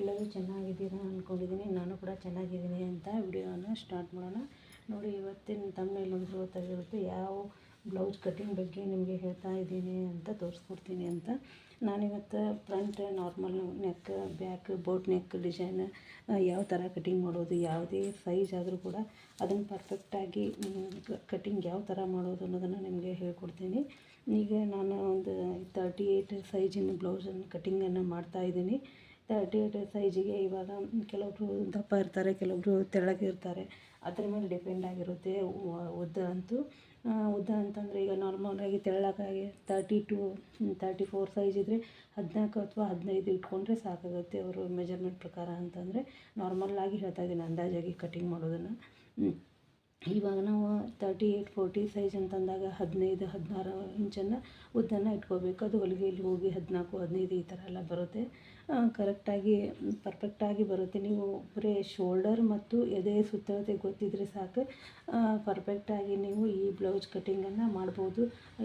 ಎಲ್ಲರೂ ಚೆನ್ನಾಗಿದ್ದೀರಾ ಅಂದ್ಕೊಂಡಿದ್ದೀನಿ ನಾನು ಕೂಡ ಚೆನ್ನಾಗಿದ್ದೀನಿ ಅಂತ ವಿಡಿಯೋನ ಸ್ಟಾರ್ಟ್ ಮಾಡೋಣ. ನೋಡಿ, ಇವತ್ತಿನ ತಮ್ಮನೇಲಿ ಒಂದು ಗೊತ್ತಾಗಿರುತ್ತೆ ಯಾವ ಬ್ಲೌಸ್ ಕಟ್ಟಿಂಗ್ ಬಗ್ಗೆ ನಿಮಗೆ ಹೇಳ್ತಾ ಇದ್ದೀನಿ ಅಂತ ತೋರಿಸ್ಕೊಡ್ತೀನಿ ಅಂತ. ನಾನಿವತ್ತು front normal neck back boat neck design ಯಾವ ಥರ ಕಟಿಂಗ್ ಮಾಡೋದು, ಯಾವುದೇ ಸೈಜ್ ಆದರೂ ಕೂಡ ಅದನ್ನು ಪರ್ಫೆಕ್ಟಾಗಿ ಕಟಿಂಗ್ ಯಾವ ಥರ ಮಾಡೋದು ಅನ್ನೋದನ್ನು ನಿಮಗೆ ಹೇಳ್ಕೊಡ್ತೀನಿ. ಈಗ ನಾನು ಒಂದು ತರ್ಟಿ ಏಯ್ಟ್ ಸೈಜಿನ ಬ್ಲೌಸನ್ನು ಕಟಿಂಗನ್ನು ಮಾಡ್ತಾಯಿದ್ದೀನಿ ತರ್ಟಿ ಏಯ್ಟ್ ಸೈಜಿಗೆ ಇವಾಗ ಕೆಲವೊಬ್ಬರು ದಪ್ಪ ಇರ್ತಾರೆ ಕೆಲವೊಬ್ಬರು ತೆಳ್ಳಗಿರ್ತಾರೆ ಅದ್ರ ಮೇಲೆ ಡಿಪೆಂಡ್ ಆಗಿರುತ್ತೆ. ಉದ್ದ ಅಂತೂ ಉದ್ದ ಅಂತಂದರೆ ಈಗ ನಾರ್ಮಲಾಗಿ ತೆಳ್ಳಗಾಗಿ thirty two thirty four size ಇದ್ದರೆ ಹದಿನಾಲ್ಕು ಅಥವಾ ಹದಿನೈದು ಇಟ್ಕೊಂಡ್ರೆ ಸಾಕಾಗುತ್ತೆ ಅವರು ಮೆಜರ್ಮೆಂಟ್ ಪ್ರಕಾರ ಅಂತಂದರೆ. ನಾರ್ಮಲಾಗಿ ಹೇಳ್ತಾ ಇದ್ದೀನಿ, ಅಂದಾಜಾಗಿ ಕಟಿಂಗ್ ಮಾಡೋದನ್ನು. ಇವಾಗ ನಾವು ತರ್ಟಿ ಏಯ್ಟ್ ಫೋರ್ಟಿ ಸೈಜ್ ಅಂತಂದಾಗ ಹದಿನೈದು, ಹದಿನಾರು ಇಂಚನ್ನು ಉದ್ದನ್ನು ಇಟ್ಕೋಬೇಕು. ಅದು ಹೊಲಿಗೆಯಲ್ಲಿ ಹೋಗಿ ಹದಿನಾಲ್ಕು, ಹದಿನೈದು ಈ ಥರ ಎಲ್ಲ ಬರುತ್ತೆ. ಕರೆಕ್ಟಾಗಿ, ಪರ್ಫೆಕ್ಟಾಗಿ ಬರುತ್ತೆ. ನೀವು ಬರೀ ಶೋಲ್ಡರ್ ಮತ್ತು ಎದೆ ಸುತ್ತಳತೆ ಗೊತ್ತಿದ್ದರೆ ಸಾಕು. ಪರ್ಫೆಕ್ಟಾಗಿ ನೀವು ಈ ಬ್ಲೌಸ್ ಕಟ್ಟಿಂಗನ್ನು ಮಾಡ್ಬೋದು.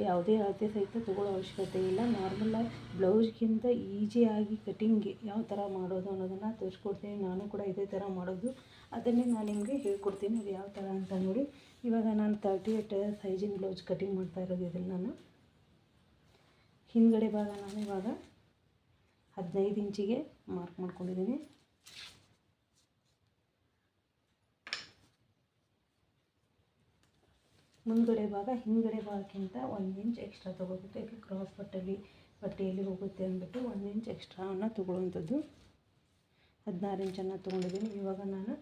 ಯಾವುದೇ ಅಳತೆ ಸಹಿತ ತೊಗೊಳ್ಳೋ ಅವಶ್ಯಕತೆ ಇಲ್ಲ. ನಾರ್ಮಲಾಗಿ ಬ್ಲೌಸ್ಗಿಂತ ಈಸಿಯಾಗಿ ಕಟ್ಟಿಂಗ್ ಯಾವ ಥರ ಮಾಡೋದು ಅನ್ನೋದನ್ನು ತೋರಿಸ್ಕೊಡ್ತೀನಿ. ನಾನು ಕೂಡ ಇದೇ ಥರ ಮಾಡೋದು. ಅದನ್ನೇ ನಾನು ನಿಮಗೆ ಹೇಳ್ಕೊಡ್ತೀನಿ ಅದು ಯಾವ ಥರ ಅಂತ ನೋಡಿ. ಇವಾಗ ನಾನು ತರ್ಟಿ ಏಟ್ ಸೈಜಿನ ಬ್ಲೌಸ್ ಕಟ್ಟಿಂಗ್ ಮಾಡ್ತಾ ಇರೋದು ಇದನ್ನು ನಾನು. ಹಿಂದ್ಗಡೆ ಭಾಗ ನಾನು ಇವಾಗ ಹದಿನೈದು ಇಂಚಿಗೆ ಮಾರ್ಕ್ ಮಾಡ್ಕೊಂಡಿದ್ದೀನಿ. ಮುಂದ್ಗಡೆ ಭಾಗ, ಹಿಂದುಗಡೆ ಭಾಗಕ್ಕಿಂತ ಒಂದು ಇಂಚ್ ಎಕ್ಸ್ಟ್ರಾ ತೊಗೋಬೇಕು ಯಾಕೆ ಕ್ರಾಸ್ ಪಟ್ಟಲ್ಲಿ ಬಟ್ಟೆಯಲ್ಲಿ ಹೋಗುತ್ತೆ ಅಂದ್ಬಿಟ್ಟು ಒಂದು ಇಂಚ್ ಎಕ್ಸ್ಟ್ರಾವನ್ನು ತೊಗೊಳ್ಳುವಂಥದ್ದು. ಹದಿನಾರು ಇಂಚನ್ನು ತೊಗೊಂಡಿದ್ದೀನಿ. ಇವಾಗ ನಾನು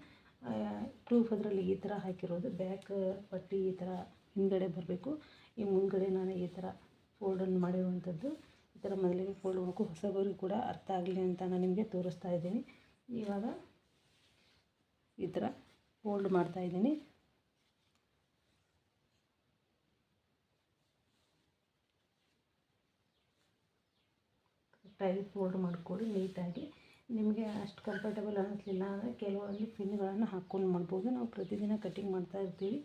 ಪ್ರೂಫ್ ಅದರಲ್ಲಿ ಈ ಥರ ಹಾಕಿರೋದು. ಬ್ಯಾಕ್ ಪಟ್ಟಿ ಈ ಥರ ಹಿಂದ್ಗಡೆ ಬರಬೇಕು. ಈ ಮುಂದ್ಗಡೆ ನಾನು ಈ ಥರ ಫೋಲ್ಡನ್ನು ಮಾಡಿರುವಂಥದ್ದು. ಈ ಥರ ಮೊದಲಿಗೆ ಫೋಲ್ಡ್ ಮಾಡಬೇಕು ಹೊಸಬರಿಗೆ ಕೂಡ ಅರ್ಥ ಆಗಲಿ ಅಂತ ನಾನು ನಿಮಗೆ ತೋರಿಸ್ತಾ ಇದ್ದೀನಿ. ಇವಾಗ ಈ ಥರ ಫೋಲ್ಡ್ ಮಾಡ್ತಾ ಇದ್ದೀನಿ. ಕರೆಕ್ಟಾಗಿ ಫೋಲ್ಡ್ ಮಾಡ್ಕೊಳ್ಳಿ, ನೀಟಾಗಿ. ನಿಮಗೆ ಅಷ್ಟು ಕಂಫರ್ಟಬಲ್ ಅನ್ನಿಸ್ಲಿಲ್ಲ ಅಂದರೆ ಕೆಲವೊಂದು ಪಿನ್ಗಳನ್ನು ಹಾಕ್ಕೊಂಡು ಮಾಡ್ಬೋದು. ನಾವು ಪ್ರತಿದಿನ ಕಟ್ಟಿಂಗ್ ಮಾಡ್ತಾ ಇರ್ತೀವಿ.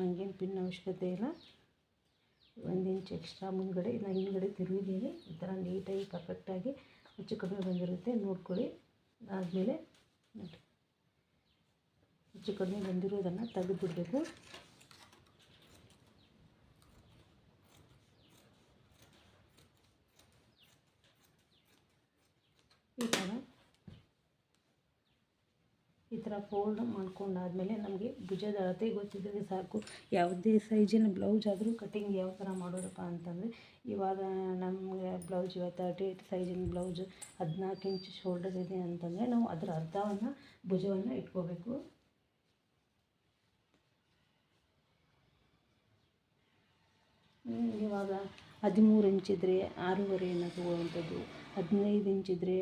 ನನಗೇನು ಪಿನ್ ಅವಶ್ಯಕತೆ ಇಲ್ಲ. ಒಂದು ಇಂಚ್ ಎಕ್ಸ್ಟ್ರಾ ಮುಂದ್ಗಡೆ ನಾನು ಹಿಂದ್ಗಡೆ ತಿರುಗಿದ್ದೀನಿ ಈ ಥರ ನೀಟಾಗಿ ಪರ್ಫೆಕ್ಟಾಗಿ ಹೆಚ್ಚು ಕಡಿಮೆ ಬಂದಿರುತ್ತೆ, ನೋಡ್ಕೊಳ್ಳಿ. ಆದಮೇಲೆ ಹೆಚ್ಚು ಕಡಿಮೆ ಬಂದಿರೋದನ್ನು ತೆಗೆದುಬಿಡಬೇಕು ಈ ಥರ ಈ ಥರ ಫೋಲ್ಡ್ ಮಾಡ್ಕೊಂಡಾದಮೇಲೆ ನಮಗೆ ಭುಜದ ಅಳತೆ ಗೊತ್ತಿದ್ದರೆ ಸಾಕು. ಯಾವುದೇ ಸೈಜಿನ ಬ್ಲೌಸ್ ಆದರೂ ಕಟಿಂಗ್ ಯಾವ ಥರ ಮಾಡೋದಪ್ಪ ಅಂತಂದರೆ, ಇವಾಗ ನಮಗೆ ಬ್ಲೌಸ್ ಇವಾಗ ತರ್ಟಿ ಏಯ್ಟ್ ಸೈಜಿನ ಬ್ಲೌಸ್ ಹದಿನಾಲ್ಕು ಇಂಚ್ ಶೋಲ್ಡರ್ ಇದೆ ಅಂತಂದರೆ ನಾವು ಅದರ ಅರ್ಧವನ್ನು ಭುಜವನ್ನು ಇಟ್ಕೋಬೇಕು. ಇವಾಗ ಹದಿಮೂರು ಇಂಚಿದ್ರೆ ಆರೂವರೆಯನ್ನು ತೊಗೊಳ್ಳುವಂಥದ್ದು. ಹದಿನೈದು ಇಂಚಿದ್ರೆ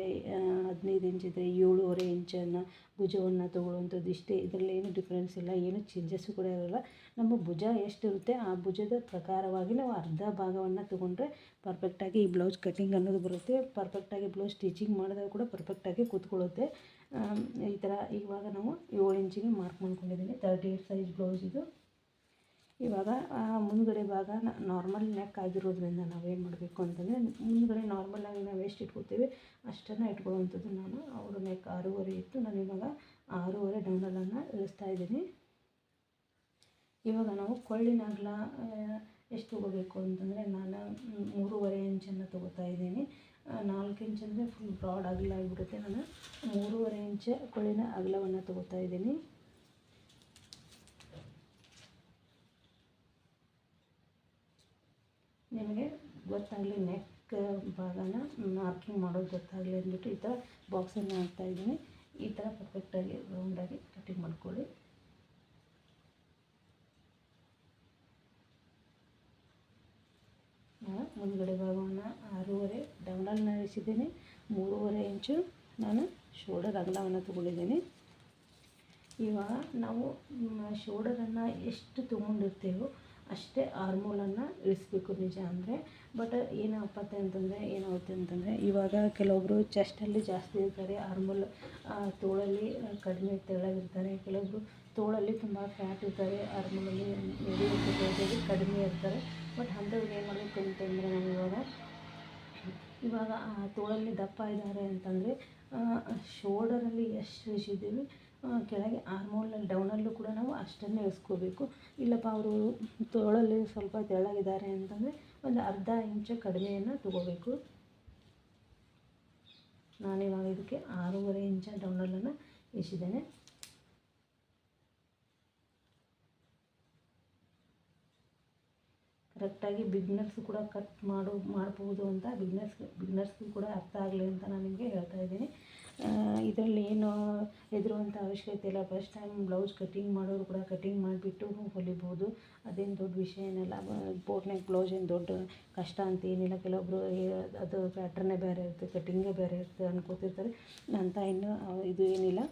ಹದಿನೈದು ಇಂಚಿದ್ರೆ ಏಳೂವರೆ ಇಂಚನ್ನು ಭುಜವನ್ನು ತೊಗೊಳ್ಳುವಂಥದ್ದು ಇಷ್ಟೇ. ಇದರಲ್ಲಿ ಏನು ಡಿಫ್ರೆನ್ಸ್ ಇಲ್ಲ, ಏನು ಚೇಂಜಸ್ಸು ಕೂಡ ಇರೋಲ್ಲ. ನಮ್ಮ ಭುಜ ಎಷ್ಟಿರುತ್ತೆ, ಆ ಭುಜದ ಪ್ರಕಾರವಾಗಿ ನಾವು ಅರ್ಧ ಭಾಗವನ್ನು ತೊಗೊಂಡ್ರೆ ಪರ್ಫೆಕ್ಟಾಗಿ ಈ ಬ್ಲೌಸ್ ಕಟ್ಟಿಂಗ್ ಅನ್ನೋದು ಬರುತ್ತೆ. ಪರ್ಫೆಕ್ಟಾಗಿ ಬ್ಲೌಸ್ ಸ್ಟಿಚಿಂಗ್ ಮಾಡಿದಾಗ ಕೂಡ ಪರ್ಫೆಕ್ಟಾಗಿ ಕೂತ್ಕೊಳ್ಳುತ್ತೆ. ಈ ಥರ ಇವಾಗ ನಾವು ಏಳು ಇಂಚಿಗೆ ಮಾರ್ಕ್ ಮಾಡ್ಕೊಂಡಿದ್ದೀನಿ. ತರ್ಟಿ ಏಯ್ಟ್ ಸೈಜ್ ಬ್ಲೌಸ್ ಇದು. ಇವಾಗ ಮುಂದುಗಡೆ ಭಾಗ ನಾರ್ಮಲ್ ನೆಕ್ ಆಗಿರೋದ್ರಿಂದ ನಾವೇನು ಮಾಡಬೇಕು ಅಂತಂದರೆ, ಮುಂದುಗಡೆ ನಾರ್ಮಲಾಗಿ ನಾವು ಎಷ್ಟು ಇಟ್ಕೋತೀವಿ ಅಷ್ಟನ್ನು ಇಟ್ಕೊಳ್ಳುವಂಥದ್ದು ನಾನು. ಅವರು ನೆಕ್ ಆರೂವರೆ ಇತ್ತು. ನಾನು ಇವಾಗ ಆರೂವರೆ ಡೌನಲನ್ನು ಇಳಿಸ್ತಾ ಇದ್ದೀನಿ. ಇವಾಗ ನಾವು ಕೊಳ್ಳಿನ ಅಗಲ ಎಷ್ಟು ತೊಗೋಬೇಕು ಅಂತಂದರೆ, ನಾನು ಮೂರುವರೆ ಇಂಚನ್ನು ತೊಗೋತಾ ಇದ್ದೀನಿ. ನಾಲ್ಕು ಇಂಚ್ ಅಂದರೆ ಫುಲ್ ಬ್ರಾಡ್ ಅಗಲ ಆಗಿಬಿಡುತ್ತೆ. ನಾನು ಮೂರುವರೆ ಇಂಚ್ ಕೊಳ್ಳಿನ ಅಗಲವನ್ನು ತೊಗೋತಾ ಇದ್ದೀನಿ. ನಿಮಗೆ ಗೊತ್ತಾಗಲಿ ನೆಕ್ ಭಾಗನ ಮಾರ್ಕಿಂಗ್ ಮಾಡೋದು ಗೊತ್ತಾಗಲಿ ಅಂದ್ಬಿಟ್ಟು ಈ ಥರ ಬಾಕ್ಸನ್ನು ಹಾಕ್ತಾ ಇದ್ದೀನಿ. ಈ ಥರ ಪರ್ಫೆಕ್ಟಾಗಿ ರೌಂಡಾಗಿ ಕಟಿಂಗ್ ಮಾಡ್ಕೊಳ್ಳಿ. ಮುಂದುಗಡೆ ಭಾಗವನ್ನು ಆರೂವರೆ ಡೌನಲ್ಲಿ ಇಳಿಸಿದ್ದೀನಿ ಮೂರುವರೆ ಇಂಚು ನಾನು ಶೋಲ್ಡರ್ ಅಗಲವನ್ನು ತಗೊಂಡಿದ್ದೀನಿ. ಇವಾಗ ನಾವು ಶೋಲ್ಡರನ್ನು ಎಷ್ಟು ತೊಗೊಂಡಿರ್ತೇವೋ ಅಷ್ಟೇ ಹಾರ್ಮೋಲನ್ನು ಇಳಿಸ್ಬೇಕು ನಿಜ ಅಂದರೆ. ಬಟ್ ಏನಾಗತ್ತೆ ಅಂತಂದರೆ, ಏನಾಗುತ್ತೆ ಅಂತಂದರೆ, ಇವಾಗ ಕೆಲವೊಬ್ಬರು ಚೆಸ್ಟಲ್ಲಿ ಜಾಸ್ತಿ ಇರ್ತಾರೆ ಹಾರ್ಮೋಲ್ ತೋಳಲ್ಲಿ ಕಡಿಮೆ ತೆಳ್ಳಗಿರ್ತಾರೆ. ಕೆಲವೊಬ್ಬರು ತೋಳಲ್ಲಿ ತುಂಬ ಫ್ಯಾಟ್ ಇರ್ತಾರೆ ಇರ್ತದೆ ಕಡಿಮೆ ಇರ್ತಾರೆ. ಬಟ್ ಅಂಥವ್ರಿಗೆ ಏನು ಮಾಡಬೇಕು ಅಂತಂದರೆ ನಾವು ಇವಾಗ ಇವಾಗ ತೋಳಲ್ಲಿ ದಪ್ಪ ಇದ್ದಾರೆ ಅಂತಂದರೆ ಶೋಲ್ಡರಲ್ಲಿ ಎಷ್ಟು ಇಳಿಸಿದ್ದೀವಿ ಕೆಳಗೆ ಆರ್ಮೋಲಲ್ಲಿ ಡೌನಲ್ಲೂ ಕೂಡ ನಾವು ಅಷ್ಟನ್ನೇ ಇಳಿಸ್ಕೋಬೇಕು. ಇಲ್ಲಪ್ಪ, ಅವರು ತೋಳಲ್ಲಿ ಸ್ವಲ್ಪ ತೆಳ್ಳಗಿದ್ದಾರೆ ಅಂತಂದರೆ ಒಂದು ಅರ್ಧ ಇಂಚು ಕಡಿಮೆಯನ್ನು ತಗೋಬೇಕು. ನಾನಿವಾಗ ಇದಕ್ಕೆ ಆರೂವರೆ ಇಂಚ ಡೌನಲ್ಲನ್ನು ಇಳಿಸಿದ್ದೇನೆ. ಕರೆಕ್ಟಾಗಿ ಬಿಗ್ನರ್ಸ್ ಕೂಡ ಕಟ್ ಮಾಡು, ಮಾಡ್ಬೋದು ಅಂತ ಬಿಗ್ನರ್ಸ್ ಬಿಗ್ನರ್ಸ್ಗೂ ಕೂಡ ಅರ್ಥ ಆಗಲಿ ಅಂತ ನಾನು ನಿಮಗೆ ಹೇಳ್ತಾ ಇದ್ದೀನಿ. ಇದರಲ್ಲಿ ಏನು ಹೆದರುವಂಥ ಅವಶ್ಯಕತೆ ಇಲ್ಲ. ಫಸ್ಟ್ ಟೈಮ್ ಬ್ಲೌಸ್ ಕಟ್ಟಿಂಗ್ ಮಾಡೋರು ಕೂಡ ಕಟ್ಟಿಂಗ್ ಮಾಡಿಬಿಟ್ಟು ಹೊಲಿಬೋದು. ಅದೇನು ದೊಡ್ಡ ವಿಷಯ ಏನಲ್ಲ. ಬೋಟ್ ನೆಕ್ ಬ್ಲೌಸ್ ಏನು ದೊಡ್ಡ ಕಷ್ಟ ಅಂತ ಏನಿಲ್ಲ. ಕೆಲವೊಬ್ಬರು ಅದು ಪ್ಯಾಟ್ರನ್ನೇ ಬೇರೆ ಇರುತ್ತೆ ಕಟ್ಟಿಂಗೇ ಬೇರೆ ಇರುತ್ತೆ ಅನ್ಕೋತಿರ್ತಾರೆ. ಅಂತ ಇನ್ನು ಇದು ಏನಿಲ್ಲ.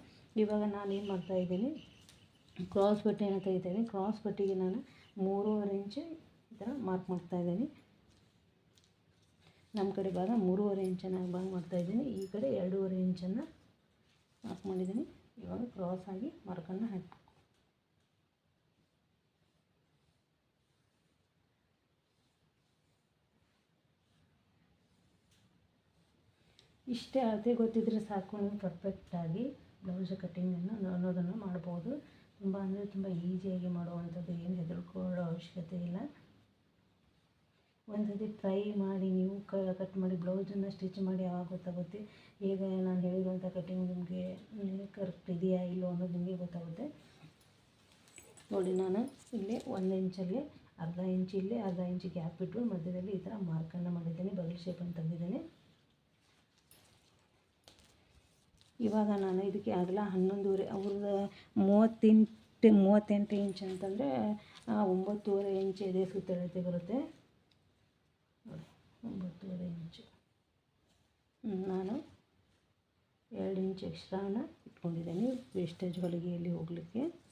ಇವಾಗ ನಾನು ಏನು ಮಾಡ್ತಾಯಿದ್ದೀನಿ ಕ್ರಾಸ್ ಬಟ್ಟೆಯನ್ನು ತೆಗಿತಾಯಿದ್ದೀನಿ ಕ್ರಾಸ್ ಬಟ್ಟೆಗೆ ನಾನು ಮೂರುವರೆ ಇಂಚು ಈ ಥರ ಮಾರ್ಕ್ ಮಾಡ್ತಾಯಿದ್ದೀನಿ ನಮ್ಮ ಕಡೆ ಭಾಗ ಮೂರುವರೆ ಇಂಚನ್ನು ಭಾಗ ಮಾಡ್ತಾಯಿದ್ದೀನಿ ಈ ಕಡೆ ಎರಡೂವರೆ ಇಂಚನ್ನು ಮಾರ್ಕ್ ಮಾಡಿದ್ದೀನಿ. ಇವಾಗ ಕ್ರಾಸ್ ಆಗಿ ಮಾರ್ಕನ್ನು ಹಾಕಿ. ಇಷ್ಟೇ ಅಳತೆ ಗೊತ್ತಿದ್ದರೆ ಸಾಕು ನೀವು ಪರ್ಫೆಕ್ಟಾಗಿ ಬ್ಲೌಸ್ ಕಟ್ಟಿಂಗನ್ನು ಅನ್ನೋದನ್ನು ಮಾಡ್ಬೋದು. ತುಂಬ ಅಂದರೆ ತುಂಬ ಈಸಿಯಾಗಿ ಮಾಡುವಂಥದ್ದು ಏನು ಹೆದರ್ಕೊಳ್ಳೋ ಅವಶ್ಯಕತೆ ಇಲ್ಲ. ಒಂದು ಸತಿ ಟ್ರೈ ಮಾಡಿ ನೀವು ಕಟ್ ಮಾಡಿ ಬ್ಲೌಸನ್ನು ಸ್ಟಿಚ್ ಮಾಡಿ ಯಾವಾಗ ಗೊತ್ತಾಗುತ್ತೆ? ಈಗ ನಾನು ಹೇಳಿರುವಂಥ ಕಟ್ಟಿಂಗ್ ನಿಮಗೆ ಕರೆಕ್ಟ್ ಇದೆಯಾ ಇಲ್ಲೋ ಅನ್ನೋದು ನಿಮಗೆ ಗೊತ್ತಾಗುತ್ತೆ. ನೋಡಿ ನಾನು ಇಲ್ಲಿ ಒಂದು ಇಂಚಲ್ಲಿ ಅರ್ಧ ಇಂಚ್ ಇಲ್ಲಿ, ಅರ್ಧ ಇಂಚ್ ಗ್ಯಾಪ್ ಬಿಟ್ಟು ಮಧ್ಯದಲ್ಲಿ ಈ ಥರ ಮಾರ್ಕನ್ನು ಮಾಡಿದ್ದೀನಿ ಬಗಲ್ ಶೇಪನ್ನು ತಂದಿದ್ದೀನಿ. ಇವಾಗ ನಾನು ಇದಕ್ಕೆ ಅಗಲ ಹನ್ನೊಂದುವರೆ ಅವ್ರದ್ದು ಮೂವತ್ತೆಂಟು ಮೂವತ್ತೆಂಟು ಇಂಚ್ ಅಂತಂದರೆ ಒಂಬತ್ತೂವರೆ ಇಂಚ್ ಎದೆ ಸುತ್ತಳತೆ ಬರುತ್ತೆ. ಒಂಬತ್ತುವರೆ ಇಂಚು. ನಾನು ಎರಡು ಇಂಚ್ ಎಕ್ಸ್ಟ್ರಾನ ಇಟ್ಕೊಂಡಿದ್ದೀನಿ. ವೇಸ್ಟೇಜ್ ಹೊಲಿಗೆಯಲ್ಲಿ ಹೋಗಲಿಕ್ಕೆ.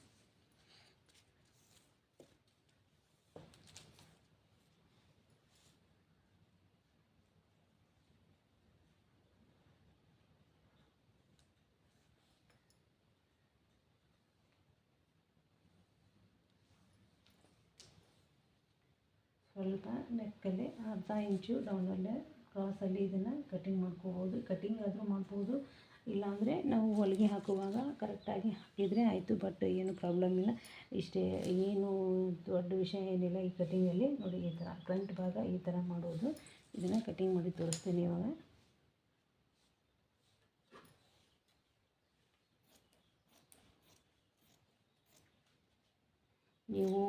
ಸ್ವಲ್ಪ ನೆಕ್ಕಲ್ಲಿ ಅರ್ಧ ಇಂಚು ಡೌನಲ್ಲೇ ಕ್ರಾಸಲ್ಲಿ ಇದನ್ನು ಕಟಿಂಗ್ ಮಾಡ್ಕೋಬೋದು. ಕಟಿಂಗ್ ಆದರೂ ಮಾಡ್ಬೋದು. ಇಲ್ಲಾಂದರೆ ನಾವು ಹೊಲಿಗೆ ಹಾಕುವಾಗ ಕರೆಕ್ಟಾಗಿ ಹಾಕಿದರೆ ಆಯಿತು ಬಟ್ ಏನು ಪ್ರಾಬ್ಲಮ್ ಇಲ್ಲ. ಇಷ್ಟೇ ಏನು ದೊಡ್ಡ ವಿಷಯ ಏನಿಲ್ಲ ಈ ಕಟಿಂಗಲ್ಲಿ ನೋಡಿ, ಈ ಥರ ಫ್ರಂಟ್ ಭಾಗ ಈ ಥರ ಮಾಡೋದು. ಇದನ್ನು ಕಟಿಂಗ್ ಮಾಡಿ ತೋರಿಸ್ತೀನಿ ಇವಾಗ. ನೀವು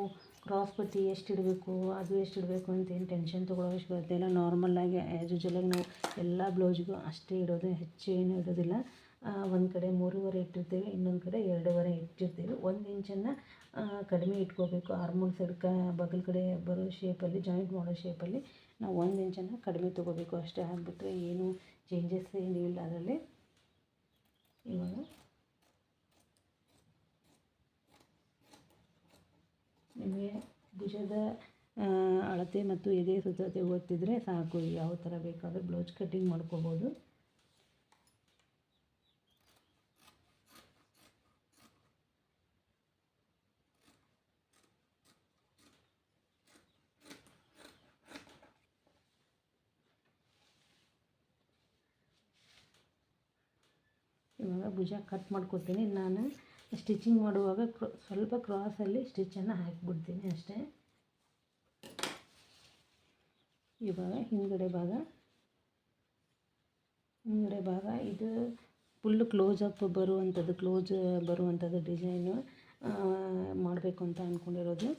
ಕ್ರಾಸ್ ಪಟ್ಟಿ ಎಷ್ಟು ಇಡಬೇಕು, ಅದು ಎಷ್ಟು ಇಡಬೇಕು ಅಂತ ಏನು ಟೆನ್ಷನ್ ತೊಗೊಳ್ಳೋ ಅವಶ್ಯಕತೆ ಇಲ್ಲ. ನಾರ್ಮಲ್ಲಾಗಿ ಆ್ಯಸ್ ಯೂಶ್ವಲಾಗಿ ನಾವು ಎಲ್ಲ ಬ್ಲೌಸ್ಗೂ ಅಷ್ಟೇ ಇಡೋದು, ಹೆಚ್ಚು ಏನೂ ಇಡೋದಿಲ್ಲ. ಒಂದು ಕಡೆ ಮೂರುವರೆ ಇಟ್ಟಿರ್ತೀವಿ, ಇನ್ನೊಂದು ಕಡೆ ಎರಡೂವರೆ ಇಟ್ಟಿರ್ತೀವಿ. ಒಂದು ಇಂಚನ್ನು ಕಡಿಮೆ ಇಟ್ಕೋಬೇಕು. ಆರ್ಮೋಲ್ ಸೈಡ್ ಕ, ಬಗಲ್ ಕಡೆ ಬರೋ ಶೇಪಲ್ಲಿ ಜಾಯಿಂಟ್ ಮಾಡೋ ಶೇಪಲ್ಲಿ ನಾವು ಒಂದು ಇಂಚನ್ನು ಕಡಿಮೆ ತೊಗೋಬೇಕು. ಅಷ್ಟೇ ಆಗಿಬಿಟ್ರೆ ಏನು ಚೇಂಜಸ್ ಏನೂ ಇಲ್ಲ ಅದರಲ್ಲಿ. ಇವಾಗ ನಿಮಗೆ ಭುಜದ ಅಳತೆ ಮತ್ತು ಎದೆ ಸುತ್ತಳತೆ ಗೊತ್ತಿದ್ದರೆ ಸಾಕು. ಯಾವ ಥರ ಬೇಕಾದರೂ ಬ್ಲೌಸ್ ಕಟ್ಟಿಂಗ್ ಮಾಡ್ಕೋಬೋದು. ಇವಾಗ ಭುಜ ಕಟ್ ಮಾಡ್ಕೊತೀನಿ. ನಾನು ಸ್ಟಿಚಿಂಗ್ ಮಾಡುವಾಗ ಸ್ವಲ್ಪ ಕ್ರಾಸಲ್ಲಿ ಸ್ಟಿಚ್ಚನ್ನು ಹಾಕಿಬಿಡ್ತೀನಿ ಅಷ್ಟೇ. ಇವಾಗ ಹಿಂದುಗಡೆ ಭಾಗ ಹಿಂದುಗಡೆ ಭಾಗ, ಇದು ಫುಲ್ಲು ಕ್ಲೋಸ್ ಅಪ್ ಬರುವಂಥದ್ದು ಕ್ಲೋಸ್ ಬರುವಂಥದ್ದು ಡಿಸೈನು ಮಾಡಬೇಕು ಅಂತ ಅಂದ್ಕೊಂಡಿರೋದು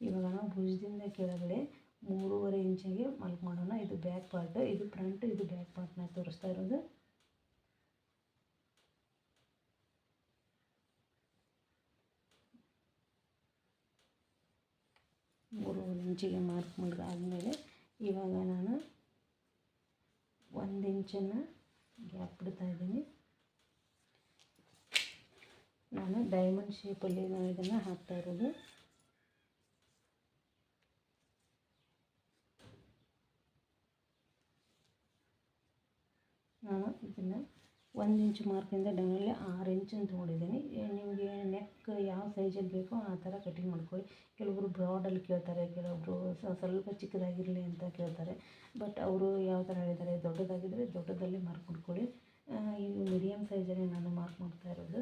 ಇವಾಗ ನಾವು ಭುಜದಿಂದ ಕೆಳಗಡೆ ಮೂರುವರೆ ಇಂಚಿಗೆ ಮಲ್ಕ್ ಮಾಡೋಣ. ಇದು ಬ್ಯಾಕ್ ಪಾರ್ಟ್ ಇದು ಫ್ರಂಟ್ ಇದು ಬ್ಯಾಕ್ ಪಾರ್ಟ್ನ ತೋರಿಸ್ತಾ ಇರೋದು ಮೂರುವರೆ ಇಂಚಿಗೆ ಮಾರ್ಕ್ ಮಾಡಿದಾದಮೇಲೆ ಇವಾಗ ನಾನು ಒಂದು ಇಂಚನ್ನು ಗ್ಯಾಪ್ ಬಿಡ್ತಾ ಇದ್ದೀನಿ. ನಾನು ಡೈಮಂಡ್ ಶೇಪಲ್ಲಿ ನಾನು ಇದನ್ನು ಹಾಕ್ತಾ ಇರೋದು ನಾನು ಇದನ್ನು ಒಂದು ಇಂಚು ಮಾರ್ಕಿಂದ ಡೌನಲ್ಲಿ ಆರು ಇಂಚನ್ನು ತೊಗೊಂಡಿದ್ದೀನಿ ನಿಮಗೆ ನೆಕ್ ಯಾವ ಸೈಜಲ್ಲಿ ಬೇಕೋ ಆ ಥರ ಕಟಿಂಗ್ ಮಾಡ್ಕೊಳ್ಳಿ. ಕೆಲವೊಬ್ರು ಬ್ರಾಡಲ್ಲಿ ಕೇಳ್ತಾರೆ ಕೆಲವೊಬ್ಬರು ಸ್ವಲ್ಪ ಚಿಕ್ಕದಾಗಿರಲಿ ಅಂತ ಕೇಳ್ತಾರೆ. ಬಟ್ ಅವರು ಯಾವ ಥರ ಹೇಳಿದ್ದಾರೆ ದೊಡ್ಡದಾಗಿದ್ದರೆ ದೊಡ್ಡದಲ್ಲಿ ಮಾರ್ಕ್ ಮಾಡ್ಕೊಳ್ಳಿ ಇದು ಮೀಡಿಯಮ್ ಸೈಜಲ್ಲಿ ನಾನು ಮಾರ್ಕ್ ಮಾಡ್ತಾ ಇರೋದು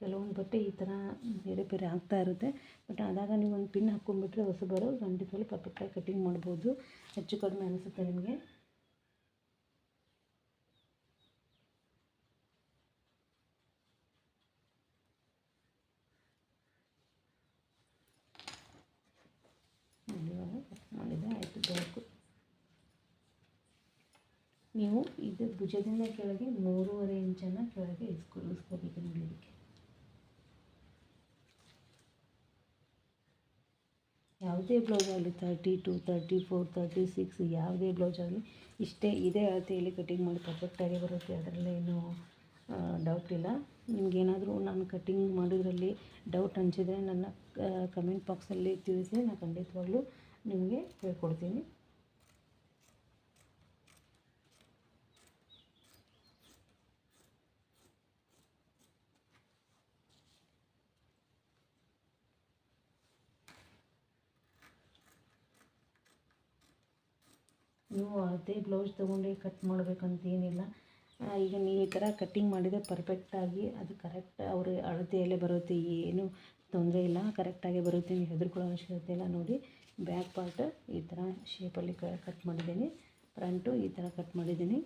ಕೆಲವೊಂದು ಬಟ್ಟೆ ಈ ಥರ ಬೇರೆ ಬೇರೆ ಆಗ್ತಾ ಇರುತ್ತೆ. ಬಟ್ ಆದಾಗ ನೀವು ಒಂದು ಪಿನ್ ಹಾಕ್ಕೊಂಡ್ಬಿಟ್ರೆ ಹೊಸಬರು ಖಂಡಿತವಾಗ್ಲೂ ಪರ್ಫೆಕ್ಟಾಗಿ ಕಟ್ಟಿಂಗ್ ಮಾಡ್ಬೋದು. ಹೆಚ್ಚು ಕಡಿಮೆ ಅನಿಸುತ್ತೆ ನಿಮಗೆ. ಆಯಿತು ಬೇಕು ನೀವು ಇದು ಭುಜದಿಂದ ಕೆಳಗೆ ಮೂರುವರೆ ಇಂಚನ್ನು ಕೆಳಗೆ ಇಸ್ಕೊ ಇಸ್ಕೋಬೇಕು ನೋಡಿ ಯಾವುದೇ ಬ್ಲೌಸ್ ಆಗಲಿ thirty two thirty four thirty six ಯಾವುದೇ ಬ್ಲೌಸ್ ಆಗಲಿ ಇಷ್ಟೇ ಇದೇ ಅಳತೆಯಲ್ಲಿ ಕಟಿಂಗ್ ಮಾಡಿ ಪರ್ಫೆಕ್ಟಾಗಿ ಬರುತ್ತೆ ಅದರಲ್ಲೇನು ಡೌಟ್ ಇಲ್ಲ. ನಿಮಗೇನಾದರೂ ನಾನು ಕಟ್ಟಿಂಗ್ ಮಾಡೋದ್ರಲ್ಲಿ ಡೌಟ್ ಅನಿಸಿದರೆ ನನ್ನ ಕಮೆಂಟ್ ಬಾಕ್ಸಲ್ಲಿ ತಿಳಿಸಿ ನಾನು ಖಂಡಿತವಾಗ್ಲೂ ನಿಮಗೆ ಹೇಳ್ಕೊಡ್ತೀನಿ. ನೀವು ಅದೇ ಬ್ಲೌಸ್ ತೊಗೊಂಡು ಕಟ್ ಮಾಡಬೇಕಂತ ಏನಿಲ್ಲ. ಈಗ ನೀವು ಈ ಥರ ಕಟ್ಟಿಂಗ್ ಮಾಡಿದರೆ ಪರ್ಫೆಕ್ಟಾಗಿ ಅದು ಕರೆಕ್ಟ್ ಅವ್ರ ಅಳತೆಯಲ್ಲೇ ಬರುತ್ತೆ. ಏನು ತೊಂದರೆ ಇಲ್ಲ. ಕರೆಕ್ಟಾಗಿ ಬರುತ್ತೆ. ನೀವು ಹೆದರ್ಕೊಳ್ಳೋ ಅವಶ್ಯಕತೆ ಇಲ್ಲ. ನೋಡಿ ಬ್ಯಾಕ್ ಪಾರ್ಟ್ ಈ ಥರ ಶೇಪಲ್ಲಿ ಕಟ್ ಮಾಡಿದ್ದೀನಿ. ಫ್ರಂಟು ಈ ಥರ ಕಟ್ ಮಾಡಿದ್ದೀನಿ.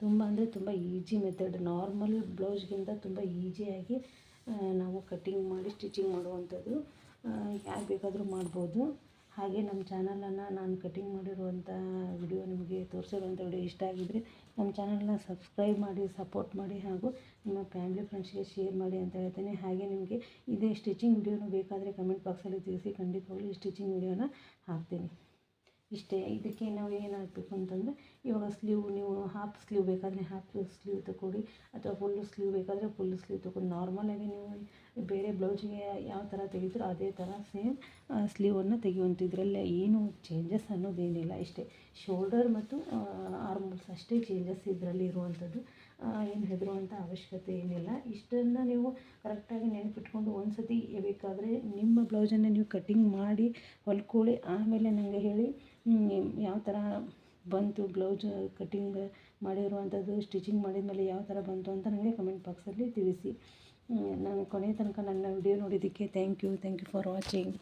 ತುಂಬ ಅಂದರೆ ತುಂಬ ಈಜಿ ಮೆಥಡ್ ನಾರ್ಮಲ್ ಬ್ಲೌಸ್ಗಿಂತ ತುಂಬ ಈಸಿಯಾಗಿ ನಾವು ಕಟ್ಟಿಂಗ್ ಮಾಡಿ ಸ್ಟಿಚಿಂಗ್ ಮಾಡುವಂಥದ್ದು ಯಾರು ಬೇಕಾದರೂ ಮಾಡ್ಬೋದು. ಹಾಗೆ ನಮ್ಮ ಚಾನಲನ್ನು ನಾನು ಕಟಿಂಗ್ ಮಾಡಿರುವಂಥ ವಿಡಿಯೋ ನಿಮಗೆ ತೋರಿಸಿರುವಂಥ ವಿಡಿಯೋ ಇಷ್ಟ ಆಗಿದ್ದರೆ ನಮ್ಮ ಚಾನಲ್ನ ಸಬ್ಸ್ಕ್ರೈಬ್ ಮಾಡಿ, ಸಪೋರ್ಟ್ ಮಾಡಿ ಹಾಗೂ ನಿಮ್ಮ ಫ್ಯಾಮಿಲಿ ಫ್ರೆಂಡ್ಸ್ಗೆ ಶೇರ್ ಮಾಡಿ ಅಂತ ಹೇಳ್ತೇನೆ. ಹಾಗೆ ನಿಮಗೆ ಇದೇ ಸ್ಟಿಚಿಂಗ್ ವಿಡಿಯೋನು ಬೇಕಾದರೆ ಕಮೆಂಟ್ ಬಾಕ್ಸಲ್ಲಿ ತಿಳಿಸಿ, ಖಂಡಿತವಾಗಲೂ ಈ ಸ್ಟಿಚಿಂಗ್ ವಿಡಿಯೋನ ಹಾಕ್ತೀನಿ. ಇಷ್ಟೇ, ಇದಕ್ಕೆ ನಾವು ಏನು ಹಾಕಬೇಕು ಅಂತಂದರೆ ಇವಾಗ ಸ್ಲೀವ್, ನೀವು ಹಾಫ್ ಸ್ಲೀವ್ ಬೇಕಾದರೆ ಹಾಫ್ ಸ್ಲೀವ್ ತಗೊಳ್ಳಿ ಅಥವಾ ಫುಲ್ ಸ್ಲೀವ್ ಬೇಕಾದರೆ ಫುಲ್ ಸ್ಲೀವ್ ತಗೊಳ್ಳಿ. ನಾರ್ಮಲಾಗಿ ನೀವು ಬೇರೆ ಬ್ಲೌಸ್ಗೆ ಯಾವ ಥರ ತೆಗಿತೀರೋ ಅದೇ ಥರ ಸೇಮ್ ಸ್ಲೀವನ್ನು ತೆಗೆಯುವಂಥ ಇದರಲ್ಲಿ ಏನು ಚೇಂಜಸ್ ಅನ್ನೋದೇನಿಲ್ಲ ಇಷ್ಟೇ ಶೋಲ್ಡರ್ ಮತ್ತು ಆರ್ಮೋಲ್ಸ್ ಅಷ್ಟೇ ಚೇಂಜಸ್ ಇದರಲ್ಲಿ ಇರುವಂಥದ್ದು. ಏನು ಹೆದರುವಂಥ ಅವಶ್ಯಕತೆ ಏನಿಲ್ಲ. ಇಷ್ಟನ್ನು ನೀವು ಕರೆಕ್ಟಾಗಿ ನೆನಪಿಟ್ಕೊಂಡು ಒಂದು ಸತಿ ಬೇಕಾದರೆ ನಿಮ್ಮ ಬ್ಲೌಸನ್ನು ನೀವು ಕಟ್ಟಿಂಗ್ ಮಾಡಿ ಹೊಲ್ಕೊಳ್ಳಿ. ಆಮೇಲೆ ನನಗೆ ಹೇಳಿ ಯಾವ ಥರ ಬಂತು ಬ್ಲೌಸ್ ಕಟ್ಟಿಂಗ್ ಮಾಡಿರುವಂಥದ್ದು ಸ್ಟಿಚಿಂಗ್ ಮಾಡಿದ ಮೇಲೆ ಯಾವ ಥರ ಬಂತು ಅಂತ ನನಗೆ ಕಮೆಂಟ್ ಬಾಕ್ಸಲ್ಲಿ ತಿಳಿಸಿ. ನಾನು ಕೊನೆಯ ತನಕ ನನ್ನ ವಿಡಿಯೋ ನೋಡಿದ್ದಕ್ಕೆ thank you thank you for watching